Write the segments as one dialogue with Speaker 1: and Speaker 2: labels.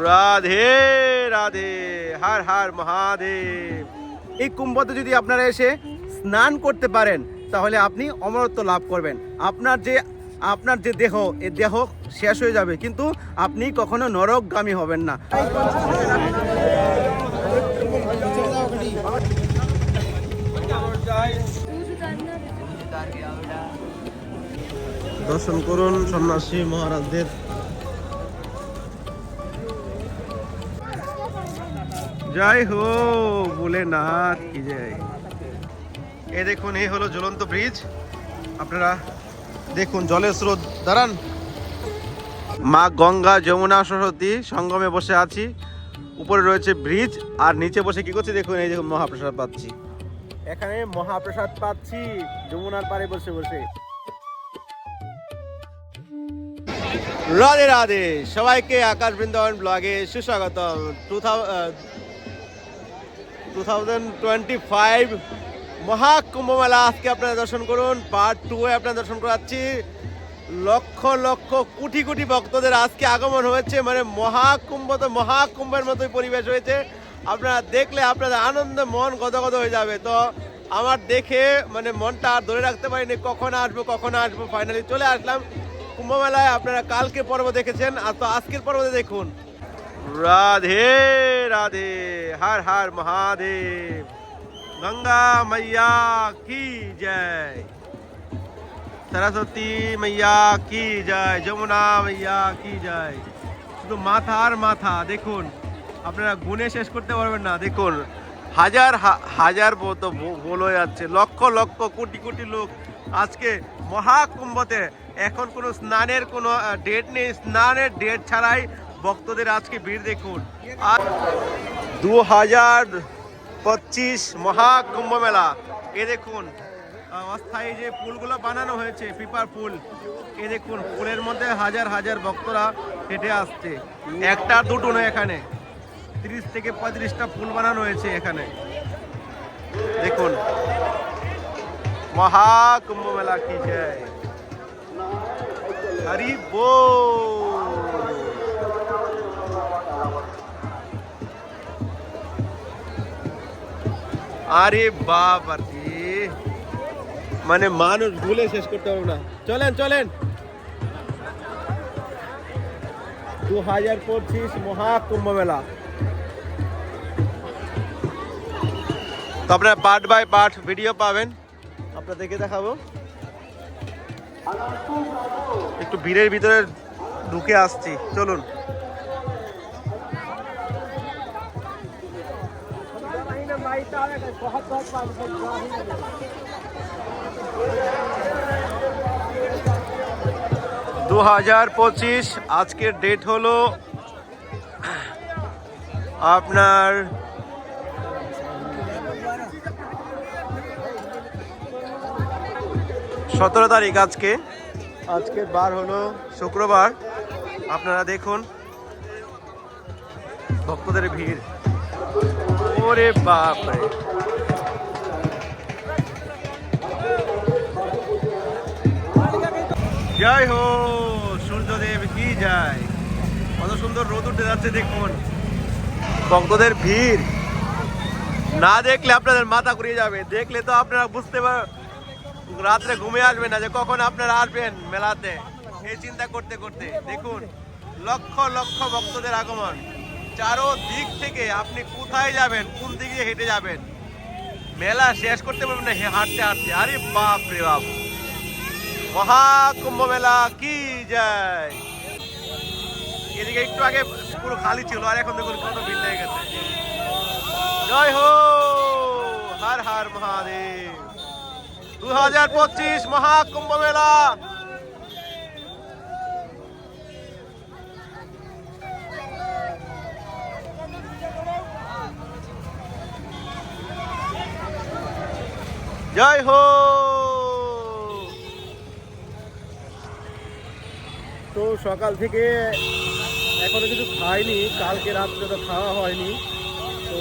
Speaker 1: রাধে রাধে, হার হার মহাদেব। এই কুম্ভতে যদি আপনারা এসে স্নান করতে পারেন, তাহলে আপনি অমরত্ব লাভ করবেন। আপনার যে আপনার যে দেহ এই দেহ শেষ হয়ে যাবে, কিন্তু আপনি কখনো নরকগামী হবেন না। দর্শন করুন সন্ন্যাসী মহারাজদের। জয় হো ভোলেনাথ কি জয় এ দেখুন এই হলো জ্বলন্ত ব্রিজ। আপনারা দেখুন জলের স্রোত। দাঁড়ান। মা গঙ্গা যমুনা সরস্বতী সঙ্গমে বসে আছি। উপরে রয়েছে ব্রিজ আর নিচে বসে কি করছি দেখুন এই দেখুন মহাপ্রসাদ পাচ্ছি। এখানে মহাপ্রসাদ পাচ্ছি যমুনার পাড়ে বসে বসে। রাধে রাধে। সবাইকে আকাশ বৃন্দাবন ব্লগে সুস্বাগতম। Two two thousand twenty five মহাকুম্ভমেলা আজকে আপনারা দর্শন করুন। পার্ট টু এ আপনারা দর্শন করাচ্ছি। লক্ষ লক্ষ কোটি কোটি ভক্তদের আজকে আগমন হয়েছে। মানে মহাকুম্ভ তো মহাকুম্ভের মতোই পরিবেশ হয়েছে। আপনারা দেখলে আপনাদের আনন্দে, মন গদগদ হয়ে যাবে। তো আমার দেখে মানে মনটা আর ধরে রাখতে পারিনি, কখন আসব কখন আসব। ফাইনালি চলে আসলাম। কুম্ভ মেলায় আপনারা কালকে পর্ব দেখেছেন। আর তো আজকের পর্বতে দেখুন। রাধে রাধে হর হর মহাদেব গঙ্গা মাইয়া কি জয় সরস্বতী মাইয়া কি জয় যমুনা মাইয়া কি জয় শুধু মাথা আর মাথা, দেখুন, আপনারা গুনে শেষ করতে পারবেন না, দেখুন। হাজার হাজার তো বলে যাচ্ছে, লক্ষ লক্ষ, কোটি কোটি লোক আজকে মহাকুম্ভতে। এখন কোনো স্নানের কোনো ডেট নেই, স্নানের ডেট ছাড়াই ভক্তদের আজকে ভিড় দেখুন। আর দু হাজার পঁচিশ মহাকুম্ভ মেলা। এ দেখুন অস্থায়ী যে পুলগুলো বানানো হয়েছে, পিপার পুল, এ দেখুন, পুলের মধ্যে হাজার হাজার ভক্তরা হেঁটে আসছে। একটা, দুটো নয়, এখানে। তিরিশ থেকে পঁয়ত্রিশটা পুল বানানো হয়েছে এখানে। দেখুন, মহাকুম্ভ মেলা কি জয়। হরি বল। আরে রে। মানে মানুষ ভুলে শেষ করতে পারব না। চলেন চলেন। দু হাজার পঁচিশ মহাকুম্ভ মেলা। তো আপনারা পার্ট বাই পার্ট ভিডিও পাবেন। আপনাদেরকে দেখাবো। একটু ভিড়ের ভিতরে ঢুকে আসছি। চলুন। দু হাজার পঁচিশ, আজকের ডেট হলো আপনার সতেরো তারিখ আজকে। আজকের বার হলো শুক্রবার। আপনারা দেখুন, ভক্তদের ভিড়। ওরে বাপ জয় হো, সূর্যদেব কি যায়? কত সুন্দর রোদ উঠে যাচ্ছে দেখুন। ভক্তদের ভিড়। না দেখলে আপনাদের মাথা ঘুরিয়ে যাবে। দেখলে তো আপনারা বুঝতে পার রাত্রে ঘুমিয়ে আসবেন না যে কখন আপনারা আসবেন মেলাতে। এই চিন্তা করতে করতে। দেখুন, লক্ষ লক্ষ ভক্তদের আগমন। চারো দিক থেকে আপনি কোথায় যাবেন, কোন দিকে হেঁটে যাবেন? মেলা শেষ করতে পারবেন না হাঁটতে হাঁটতে। আরে বাপ রে বাপ। মহাকুম্ভ মেলা, কি যায় এদিকে একটু আগে পুরো খালি ছিল, আর এখন দেখুন কত ভিড় লেগে গেছে। জয় হো! হর হর মহাদেব। দু হাজার পঁচিশ মহাকুম্ভ মেলা। জয় হো। তো সকাল থেকে এখনও কিছু খাইনি, কালকে রাত্রে তো খাওয়া হয়নি। তো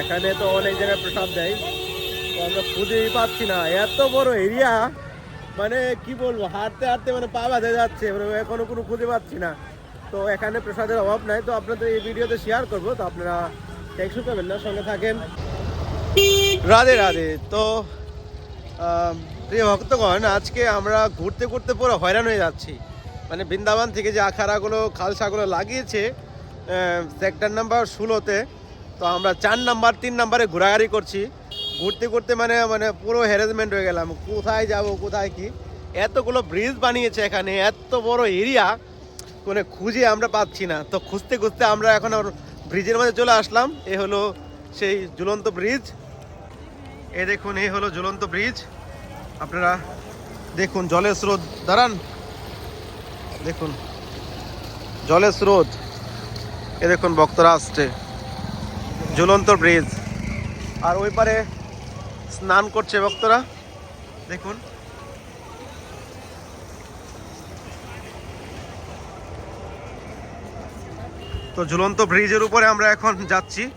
Speaker 1: এখানে তো অনেক জায়গায় প্রসাদ দেয়। তো আমরা খুঁজেই পাচ্ছি না। এত বড় এরিয়া মানে কি বলব, হাঁটতে হাঁটতে মানে পা বাঁধে যাচ্ছে মানে এখনও কোনো খুঁজে পাচ্ছি না। তো এখানে প্রসাদের অভাব নাই। তো আপনাদের এই ভিডিওতে শেয়ার করব। তো আপনারা টেকসু পাবেন না সঙ্গে থাকেন। রাধে রাধে। তো প্রিয় ভক্তগণ, আজকে আমরা ঘুরতে ঘুরতে পুরো হয়রান হয়ে যাচ্ছি। মানে বৃন্দাবন থেকে যে আখাড়াগুলো, খালসাগুলো লাগিয়েছে সেক্টর নাম্বার ষোলোতে, তো আমরা চার নাম্বার, তিন নাম্বারে ঘোরাঘুরি করছি। ঘুরতে ঘুরতে মানে মানে পুরো হ্যারাসমেন্ট হয়ে গেলাম। কোথায় যাব, কোথায় কি? এতগুলো ব্রিজ বানিয়েছে এখানে, এত বড় এরিয়া কোনো খুঁজে আমরা পাচ্ছি না। তো খুঁজতে খুঁজতে আমরা এখন ব্রিজের মধ্যে চলে আসলাম। এ হলো সেই ঝুলন্ত ব্রিজ এ দেখুন, এই হলো ঝুলন্ত ব্রিজ। আপনারা দেখুন, জলের স্রোত। দাঁড়ান। দেখুন, জলের স্রোত। এ দেখুন, ভক্তরা আসছে। ঝুলন্ত ব্রিজ। আর ওই পারে স্নান করছে ভক্তরা। দেখুন। তো ঝুলন্ত ব্রিজের উপরে আমরা এখন যাচ্ছি।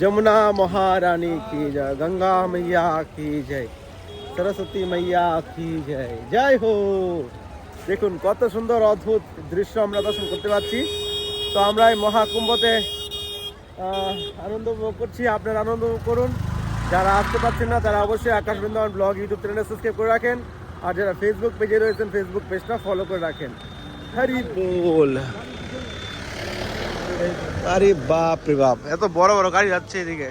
Speaker 1: যমুনা মহারানী কি জয়, গঙ্গা মাইয়া কি জয়, সরস্বতী মাইয়া কি জয়। জয় হো দেখুন কত সুন্দর অদ্ভুত দৃশ্য আমরা দর্শন করতে পারছি তো আমরা এই মহাকুম্ভতে আনন্দ উপভোগ করছি। আপনারা আনন্দ করুন। যারা আসতে পারছেন না, তারা অবশ্যই আকাশ বৃন্দাবন ব্লগ ইউটিউব চ্যানেলে সাবস্ক্রাইব করে রাখেন। আর যারা ফেসবুক পেজে রয়েছেন ফেসবুক পেজটা ফলো করে রাখেন। হরি বল! আরে বাপ রে বাপ, এত বড় বড় গাড়ি যাচ্ছে এদিকে।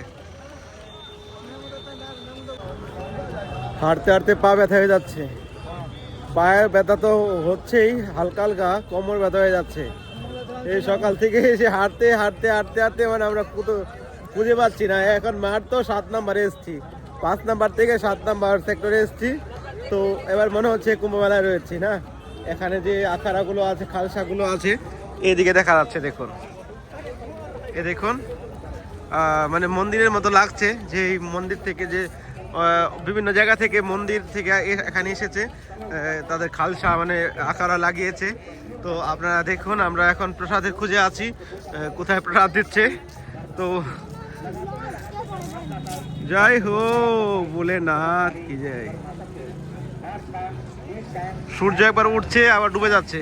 Speaker 1: হাঁটতে হাঁটতে পা ব্যথা হয়ে যাচ্ছে। পায়ের ব্যথা তো হচ্ছেই, হালকা হালকা, কোমর ব্যথা হয়ে যাচ্ছে। এই সকাল থেকে এসে হাঁটতে হাঁটতে হাঁটতে হাঁটতে মানে আমরা কোথাও খুঁজে পাচ্ছি না। এখন মাঠ তো সাত নাম্বারে এসছি। পাঁচ নাম্বার থেকে সাত নাম্বার সেক্টরে এসছি। তো এবার মনে হচ্ছে কুম্ভমেলায় রয়েছি না? এখানে যে আখাড়াগুলো আছে, খালসাগুলো আছে, এদিকে দেখা যাচ্ছে, দেখুন। এ দেখুন মানে মন্দিরের মতো লাগছে যে এই মন্দির থেকে যে বিভিন্ন জায়গা থেকে মন্দির থেকে এখানে এসেছে তাদের খালসা মানে আকারা লাগিয়েছে। তো আপনারা দেখুন, আমরা এখন প্রসাদের খুঁজে আছি কোথায় প্রসাদ দিচ্ছে। তো জয় হো বলে নাথ কি জয় সূর্য একবার উঠছে, আবার ডুবে যাচ্ছে।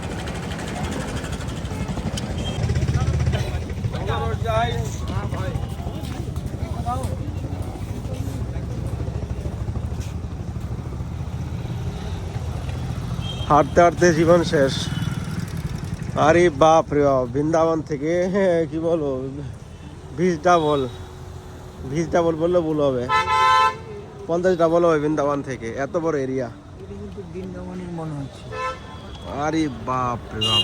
Speaker 1: হাঁটতে হাঁটতে জীবন শেষ। আরে বাপ রে বাপ বৃন্দাবন থেকে হ্যাঁ, কি বলব? বিশ ডাবল বিশ ডাবল বললে ভুল হবে। পঞ্চাশ ডাবল হবে বৃন্দাবন থেকে এত বড় এরিয়া
Speaker 2: কিন্তু বৃন্দাবনের মনে হচ্ছে।
Speaker 1: আরে বাপ রে বাপ।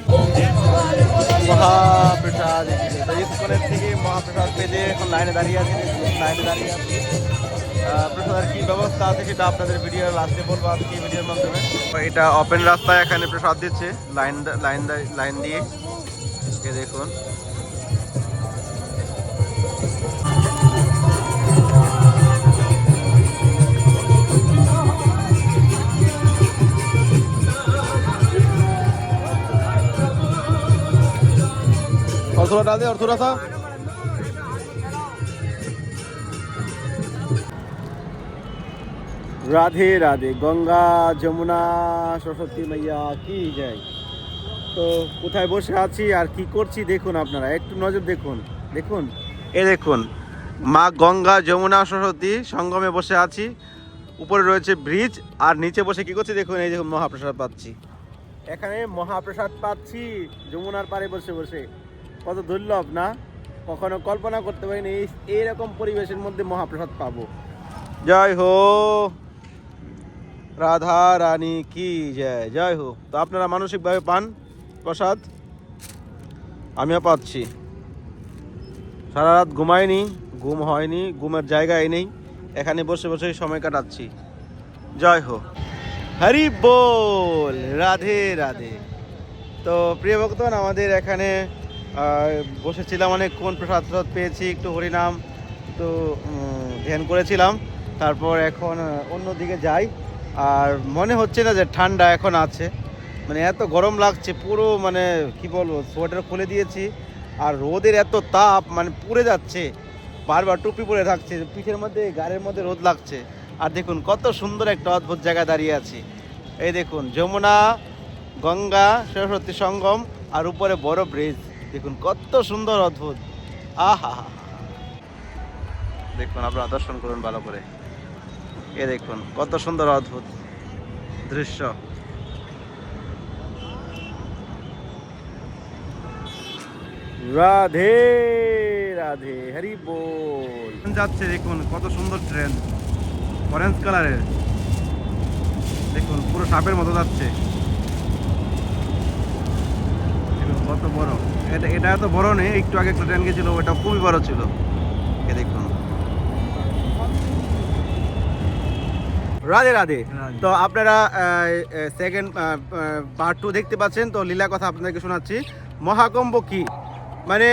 Speaker 1: মহাপ্রসাদ ইস্কনের থেকে মহাপ্রসাদ পেতে এখন লাইনে দাঁড়িয়ে আছি, লাইনে দাঁড়িয়ে আছি। কি ব্যবস্থা সেটা আপনাদের ভিডিও ভিডিওর মাধ্যমে। এটা ওপেন রাস্তায় এখানে প্রসাদ দিচ্ছে, লাইন লাইন লাইন দিয়ে। দেখুন। और थोड़ा डाल दे और थोड़ा सा রাধে রাধে গঙ্গা যমুনা সরস্বতী মাইয়া কি যায় তো কোথায় বসে আছি আর কি করছি দেখুন আপনারা একটু নজর দেখুন দেখুন এ দেখুন মা গঙ্গা যমুনা সরস্বতী সঙ্গমে বসে আছি উপরে রয়েছে ব্রিজ আর নিচে বসে কি করছি দেখুন এই যে মহাপ্রসাদ পাচ্ছি এখানে মহাপ্রসাদ পাচ্ছি যমুনার পাড়ে বসে বসে কত দুর্লভ, না? কখনো কল্পনা করতে পারিনি এই, এইরকম পরিবেশের মধ্যে মহাপ্রসাদ পাবো। জয় হো। রাধা রানী কি জয়। জয় হো। তো আপনারা মানসিকভাবে পান প্রসাদ? আমিও পাচ্ছি। সারা রাত ঘুমাইনি, ঘুম হয়নি, ঘুমের জায়গায় নেই। এখানে বসে বসে সময় কাটাচ্ছি। জয় হো। হরি বল, রাধে রাধে। তো প্রিয় ভক্তগণ, আমাদের এখানে বসেছিলাম অনেকক্ষণ প্রসাদ প্রসাদ পেয়েছি একটু হরিনাম তো ধ্যান করেছিলাম। তারপর এখন আহ, অন্যদিকে যাই। আর মনে হচ্ছে না যে ঠান্ডা এখন আছে। মানে এত গরম লাগছে পুরো মানে কি বলব সোয়েটার খুলে দিয়েছি। আর রোদের এত তাপ মানে পুড়ে যাচ্ছে। বারবার টুপি পরে থাকছে পিঠের মধ্যে গাড়ির মধ্যে রোদ লাগছে। আর দেখুন কত সুন্দর একটা অদ্ভুত জায়গায় দাঁড়িয়ে আছি। এই দেখুন যমুনা গঙ্গা সরস্বতী সঙ্গম আর উপরে বড় ব্রিজ। দেখুন কত সুন্দর অদ্ভুত। আহা। দেখুন আপনারা দর্শন করুন ভালো করে। এ দেখুন কত সুন্দর অদ্ভুত দৃশ্য। রাধে রাধে হরি বল। যাচ্ছে দেখুন কত সুন্দর ট্রেন। অরেঞ্জ কালারের। দেখুন পুরো সাপের মতো যাচ্ছে দেখুন কত বড়? এটা এটা এত বড় নেই একটু আগে একটা ট্রেন গেছিল ওটা খুবই বড় ছিল। এ দেখুন। রাধে রাধে। তো আপনারা সেকেন্ড পার্ট টু দেখতে পাচ্ছেন তো লীলা কথা আপনাদেরকে শোনাচ্ছি। মহাকুম্ভ কি? মানে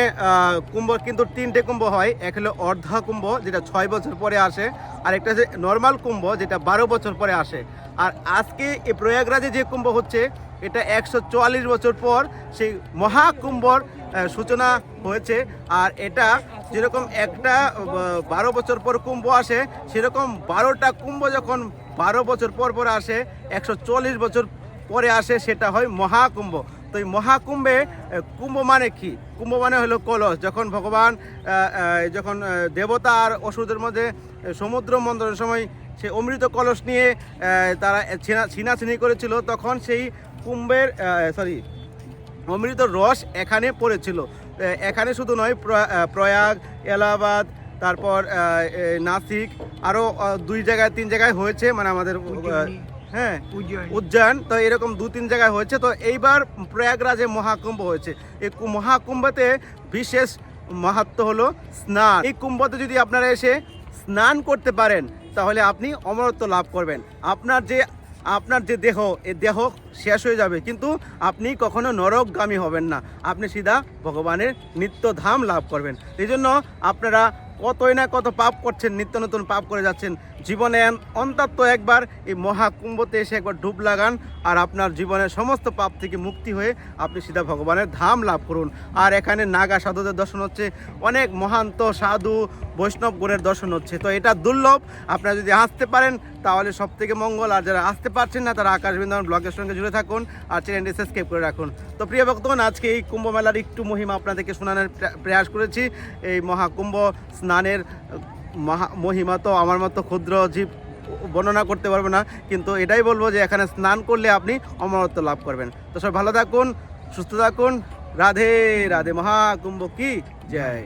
Speaker 1: কুম্ভ কিন্তু তিনটে কুম্ভ হয় এক হলো অর্ধা কুম্ভ যেটা ছয় বছর পরে আসে আর একটা হচ্ছে নর্মাল কুম্ভ যেটা বারো বছর পরে আসে। আর আজকে এই প্রয়াগরাজে যে কুম্ভ হচ্ছে এটা একশো চুয়াল্লিশ বছর পর সেই মহাকুম্ভর সূচনা হয়েছে। আর এটা যেরকম একটা বারো বছর পর কুম্ভ আসে, সেরকম বারোটা কুম্ভ যখন বারো বছর পর পর আসে, একশো চল্লিশ বছর পরে আসে, সেটা হয় মহাকুম্ভ। তো এই মহাকুম্ভে কুম্ভ মানে কি? কুম্ভ মানে হলো কলস। যখন ভগবান যখন দেবতা আর অসুরদের মধ্যে সমুদ্র মন্থনের সময় সে অমৃত কলস নিয়ে তারা ছিনা- ছিনাছিনি করেছিল, তখন সেই কুম্ভের সরি অমৃত রস এখানে পড়েছিল। এখানে শুধু নয় প্র- প্রয়াগ এলাহাবাদ তারপর নাসিক আরও দুই জায়গায় তিন জায়গায় হয়েছে মানে আমাদের হ্যাঁ উজ্জয়ন। তো এরকম দু তিন জায়গায় হয়েছে। তো এইবার প্রয়াগরাজে মহাকুম্ভ হয়েছে। এই মহাকুম্ভতে বিশেষ মাহাত্ম হলো স্নান। এই কুম্ভতে যদি আপনারা এসে স্নান করতে পারেন তাহলে আপনি অমরত্ব লাভ করবেন। আপনার যে আপনার যে দেহ, এ দেহ শেষ হয়ে যাবে, কিন্তু আপনি কখনো নরকগামী হবেন না। আপনি সিধা ভগবানের নিত্যধাম লাভ করবেন। এই জন্য আপনারা কতই না কত পাপ করছেন, নিত্য নতুন পাপ করে যাচ্ছেন জীবনে অন্তত একবার এই মহাকুম্ভতে এসে একবার ডুব লাগান আর আপনার জীবনের সমস্ত পাপ থেকে মুক্তি হয়ে আপনি সিধা ভগবানের ধাম লাভ করুন। আর এখানে নাগা সাধুদের দর্শন হচ্ছে, অনেক মহান্ত সাধু বৈষ্ণব গুণের দর্শন হচ্ছে। তো এটা দুর্লভ, আপনারা যদি আসতে পারেন, তাহলে সব থেকে মঙ্গল। আর যারা আসতে পারছেন না, তারা আকাশ বৃন্দাবন ব্লগের সঙ্গে জুড়ে থাকুন আর চ্যানেলটি সাবস্ক্রাইব করে রাখুন। তো প্রিয় ভক্তগণ, আজকে এই কুম্ভ মেলার একটু মহিমা আপনাদেরকে শোনানোর প্রয়াস করেছি। এই মহাকুম্ভ স্নানের মহিমা তো আমার মতো ক্ষুদ্র জীব বর্ণনা করতে পারবে না, কিন্তু এটাই বলব যে এখানে স্নান করলে আপনি অমরত্ব লাভ করবেন। তো সব ভালো থাকুন, সুস্থ থাকুন, রাধে রাধে, মহাকুম্ভ কি? জয়।